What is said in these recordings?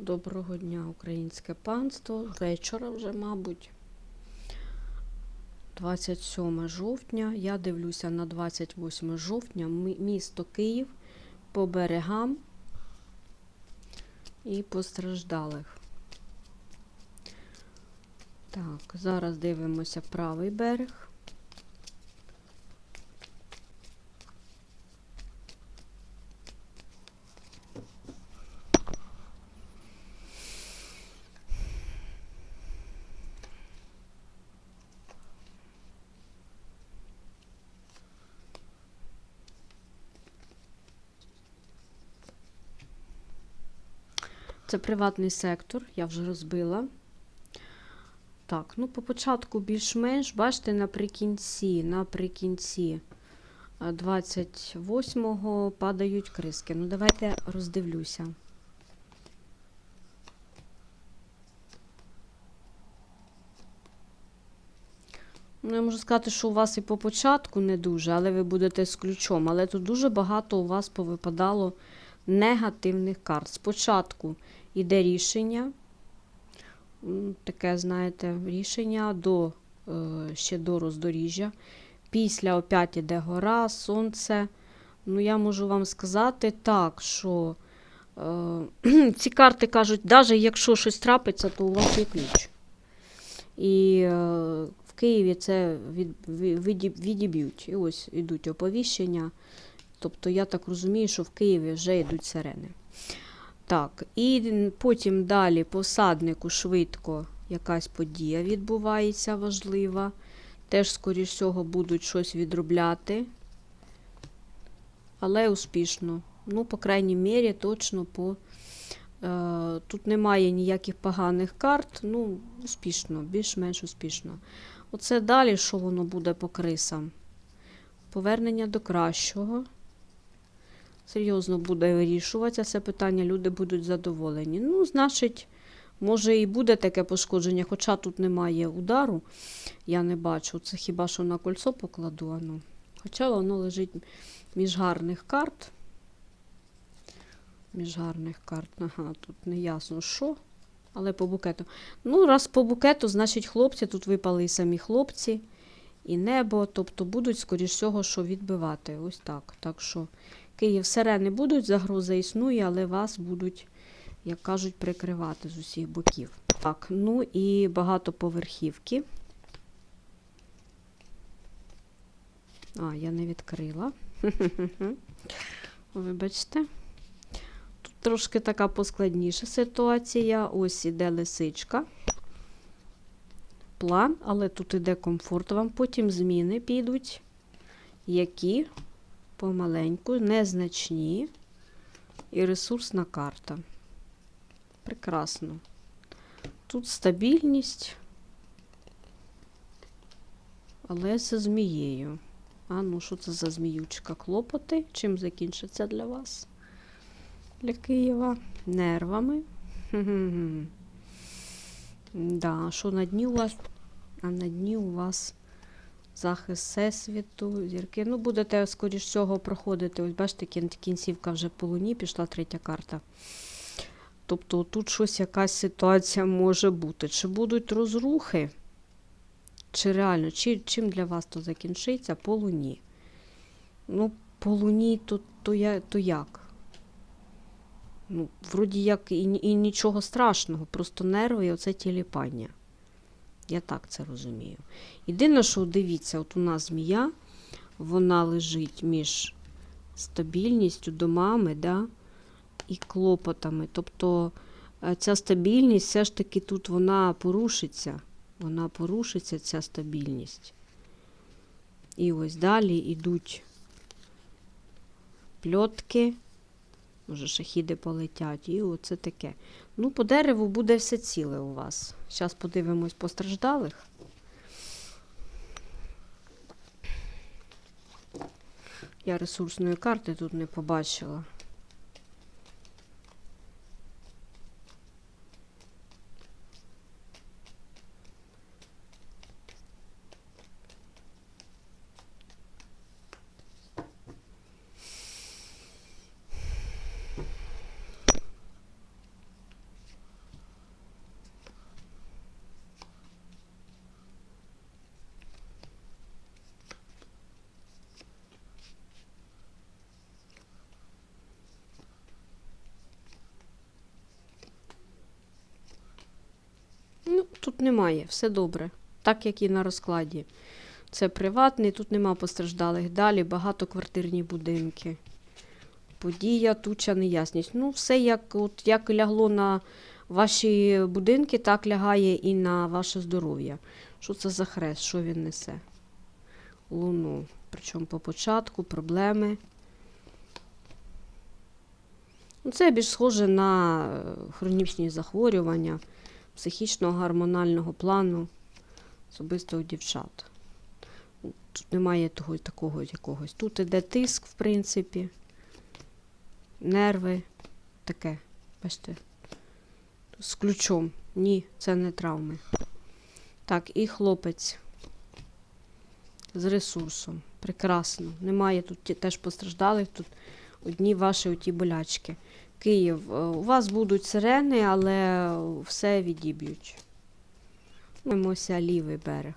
Доброго дня, українське панство. Вечора вже, мабуть. 27 жовтня. Я дивлюся на 28 жовтня. Місто Київ по берегам і постраждалих. Так, зараз дивимося правий берег. Це приватний сектор, я вже розбила. Так, ну по початку більш-менш, бачите, наприкінці, наприкінці е, 28-го падають криски. Ну, давайте роздивлюся. Ну, я можу сказати, що у вас і по початку не дуже, але ви будете з ключом. Але тут дуже багато у вас повипадало негативних карт. Спочатку йде рішення, таке, знаєте, рішення до, е, ще до роздоріжжя. Після опять іде гора, сонце. Ну, я можу вам сказати так, що е, ці карти кажуть, навіть якщо щось трапиться, то у вас є ключ. І е, в Києві це від, від, відіб- відіб'ють. І ось ідуть оповіщення. Тобто я так розумію, що в Києві вже йдуть сирени. Так, і потім далі посаднику швидко якась подія відбувається важлива. Теж, скоріш всього, будуть щось відробляти. Але успішно. Ну, по крайній мірі, точно по. Е, тут немає ніяких поганих карт. Ну, успішно, більш-менш успішно. Оце далі, що воно буде по крисам? Повернення до кращого. Серйозно буде вирішуватися це питання, люди будуть задоволені. Ну, значить, може і буде таке пошкодження, хоча тут немає удару, я не бачу. Це хіба що на кольцо покладу. Ну. Хоча воно лежить між гарних карт. Між гарних карт. Ага, тут не ясно що. Але по букету. Ну, раз по букету, значить, хлопці, тут випали і самі хлопці, і небо, тобто будуть, скоріш всього, що відбивати. Ось так. Так що Київ сирени будуть, загроза існує, але вас будуть, як кажуть, прикривати з усіх боків. Так, ну і багатоповерхівки. А, я не відкрила. Вибачте. Тут трошки така поскладніша ситуація. Ось іде лисичка. План, але тут іде комфорт. Вам потім зміни підуть, які помаленьку, незначні і ресурсна карта. Прекрасно. Тут стабільність, але за змією. А ну, що це за зміючка? Клопоти? Чим закінчиться для вас? Для Києва? Нервами. Хм-хм-хм. Да, що на дні у вас? А на дні у вас захист всесвіту, зірки. Ну, будете, скоріш всього, проходити. Ось бачите, кінцівка вже по луні, пішла третя карта. Тобто тут щось, якась ситуація може бути. Чи будуть розрухи? Чи реально, чи, чим для вас то закінчиться по луні? Ну, по луні то, то, я, то як? Ну, вроді як і, і нічого страшного, просто нерви і оце тіліпання. Я так це розумію. Єдине, що дивіться, от у нас змія, вона лежить між стабільністю, домами, да, і клопотами. Тобто е, ця стабільність все ж таки тут вона порушиться. Вона порушиться, ця стабільність. І ось далі йдуть пльотки, може, шахіди полетять, і оце таке. Ну, по дереву буде все ціле у вас. Зараз подивимось постраждалих. Я ресурсної карти тут не побачила. Немає, все добре. Так як і на розкладі. Це приватний, тут нема постраждалих. Далі багатоквартирні будинки. Подія, туча, неясність. Ну, все як, от, як лягло на ваші будинки, так лягає і на ваше здоров'я. Що це за хрест? Що він несе? Луну. Причому по початку проблеми. Ну, Це більш схоже на е, хронічні захворювання психічного гормонального плану, особисто у дівчат. Тут немає того такого якогось. Тут іде тиск, в принципі, нерви, таке. Бачите, з ключом. Ні, це не травми. Так, і хлопець з ресурсом. Прекрасно. Немає тут теж постраждалих, тут одні ваші оті болячки. Київ, е, у вас будуть сирени, але все відіб'ють. Мимося лівий берег.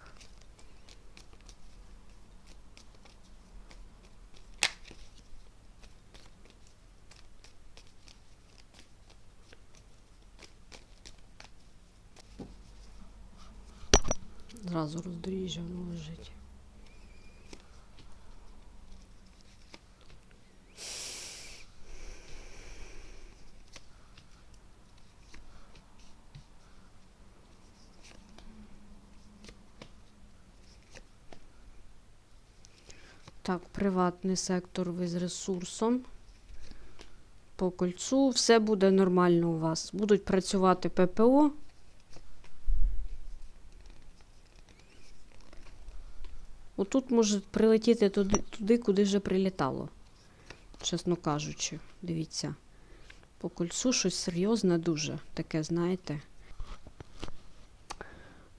Зразу роздоріжжя воно лежить. Так, приватний сектор ви з ресурсом. По кольцу все буде нормально у вас. Будуть працювати ППО. Отут може прилетіти туди, туди, куди вже прилітало. Чесно кажучи, дивіться. По кольцу щось серйозне дуже. Таке, знаєте.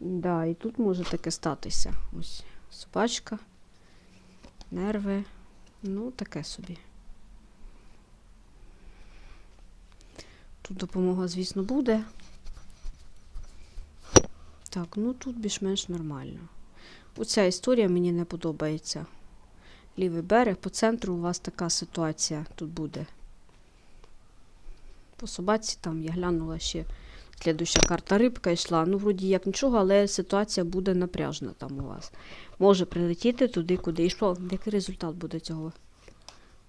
Да, і тут може таке статися. Ось собачка, нерви. Ну, таке собі. Тут допомога, звісно, буде. Так, ну тут більш-менш нормально. Оця історія мені не подобається. Лівий берег, по центру у вас така ситуація тут буде. По собаці там я глянула ще слідуща карта рибка йшла. Ну, вроді як нічого, але ситуація буде напряжна там у вас. Може прилетіти туди, куди йшло. Який результат буде цього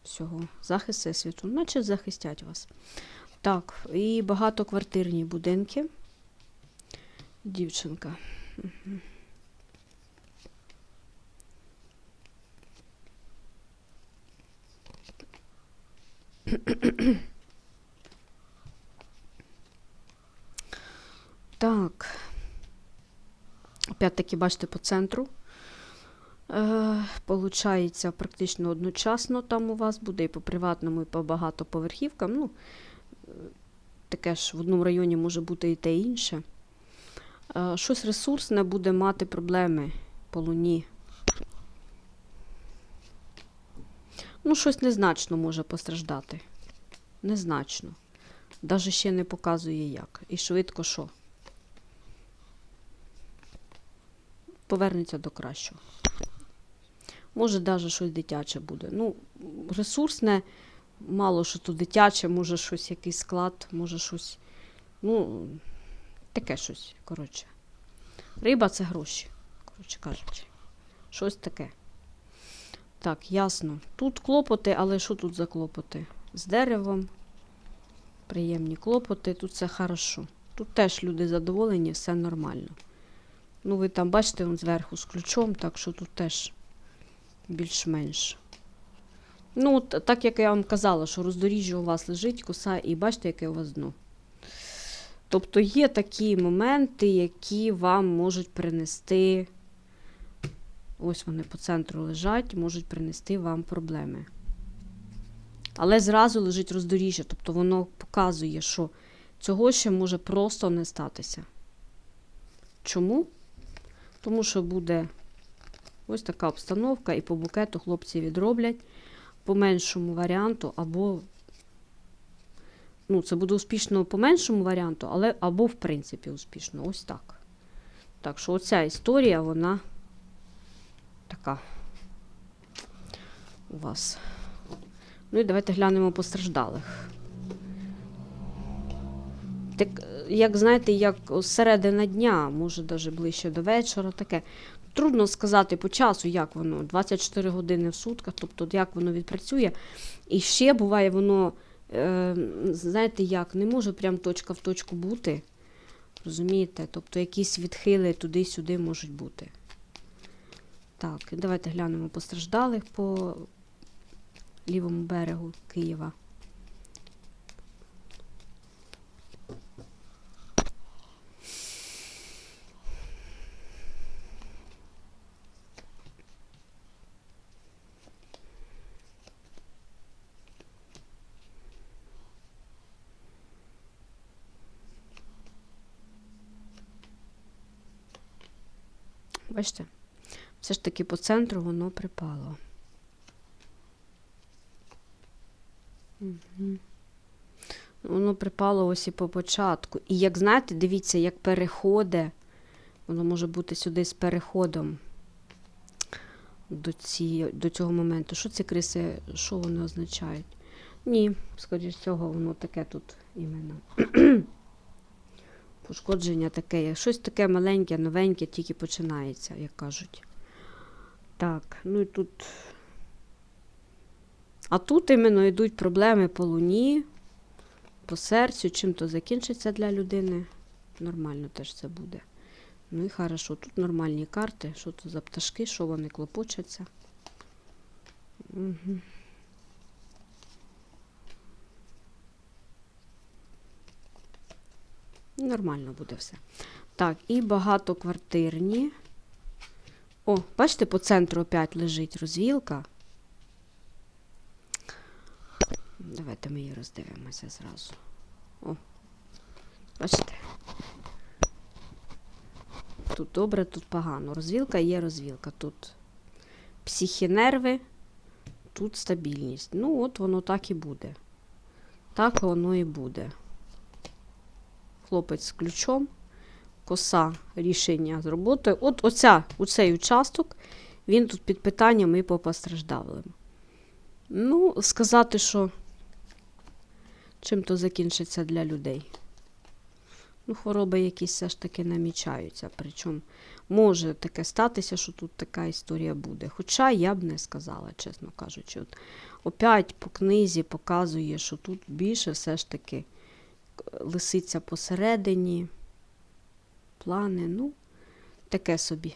всього? Захист всесвіту. Наче захистять вас. Так, і багатоквартирні будинки. Дівчинка. Мгм. Так. Опять-таки, бачите, по центру. Е, Получається, практично одночасно там у вас буде і по приватному, і по багатоповерхівкам. Ну, таке ж в одному районі може бути і те інше. Е, Щось ресурсне буде мати проблеми по луні. Ну, щось незначно може постраждати. Незначно. Даже ще не показує як. І швидко що. Повернеться до кращого. Може, навіть щось дитяче буде. Ну, ресурсне, мало що тут дитяче, може щось, якийсь склад, може щось. Ну, таке щось, коротше. Риба це гроші, коротше кажучи. Щось таке. Так, ясно. Тут клопоти, але що тут за клопоти? З деревом. Приємні клопоти, тут все хорошо. Тут теж люди задоволені, все нормально. Ну, ви там бачите, он зверху з ключом, так що тут теж більш-менш. Ну, так як я вам казала, що роздоріжжя у вас лежить, коса, і бачите, яке у вас дно. Тобто є такі моменти, які вам можуть принести, ось вони по центру лежать, можуть принести вам проблеми. Але зразу лежить роздоріжжя, тобто воно показує, що цього ще може просто не статися. Чому? Тому що буде ось така обстановка, і по букету хлопці відроблять по меншому варіанту, або ну, це буде успішно по меншому варіанту, але або, в принципі, успішно. Ось так. Так що оця історія, вона така у вас. Ну і давайте глянемо постраждалих. Так, як знаєте, як середина дня, може навіть ближче до вечора, таке. Трудно сказати по часу, як воно, 24 години в сутках, тобто як воно відпрацює. І ще буває, воно, е, знаєте, як, не може прям точка в точку бути. Розумієте? Тобто якісь відхили туди-сюди можуть бути. Так, давайте глянемо постраждалих по лівому берегу Києва. Бачите? Все ж таки по центру воно припало. Угу. Воно припало ось і по початку. І як знаєте, дивіться, як переходить, воно може бути сюди з переходом до, ці, до цього моменту. Що ці криси, що вони означають? Ні, скоріш всього, воно таке тут іменно. Пошкодження таке, щось таке маленьке, новеньке, тільки починається, як кажуть. Так, ну і тут. А тут іменно йдуть проблеми по луні, по серцю, чим то закінчиться для людини. Нормально теж це буде. Ну і хорошо, тут нормальні карти. Що тут за пташки, що вони клопочаться. Угу. Нормально буде все. Так, і багатоквартирні. О, бачите, по центру опять лежить розвілка. Давайте ми її роздивимося зразу. О, бачите? Тут добре, тут погано. Розвілка є розвілка. Тут психінерви, тут стабільність. Ну, от воно так і буде. Так воно і буде. Хлопець з ключом, коса рішення з роботи. От оця, оцей участок, він тут під питанням і по постраждалим. Ну, сказати, що чим то закінчиться для людей. Ну, хвороби якісь все ж таки намічаються. Причому може таке статися, що тут така історія буде. Хоча я б не сказала, чесно кажучи. От, Опять по книзі показує, що тут більше все ж таки лисиця посередині, плани, ну, таке собі.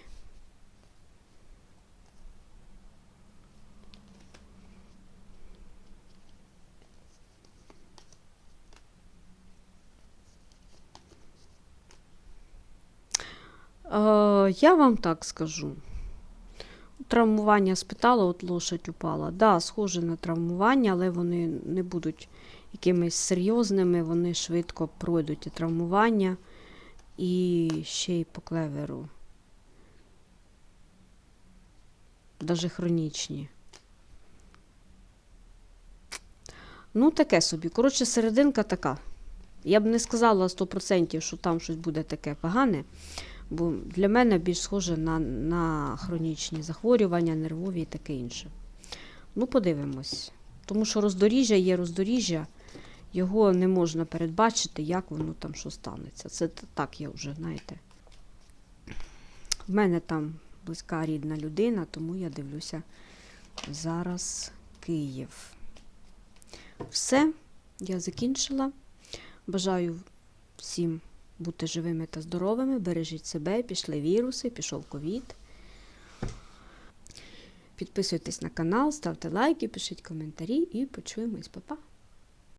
Е, я вам так скажу. Травмування спитала, от лошадь упала. Да, схоже на травмування, але вони не будуть якимись серйозними, вони швидко пройдуть і травмування. І ще й по клеверу. Даже хронічні. Ну, таке собі. Коротше, серединка така. Я б не сказала 100%, що там щось буде таке погане. Бо для мене більш схоже на на хронічні захворювання, нервові і таке інше. Ну, подивимось. Тому що роздоріжжя є роздоріжжя, його не можна передбачити, як воно там що станеться. Це так я вже, знаєте. В мене там близька рідна людина, тому я дивлюся зараз Київ. Все, я закінчила. Бажаю всім бути живими та здоровими, бережіть себе, пішли віруси, пішов ковід. Підписуйтесь на канал, ставте лайки, пишіть коментарі і почуємось, Па-па!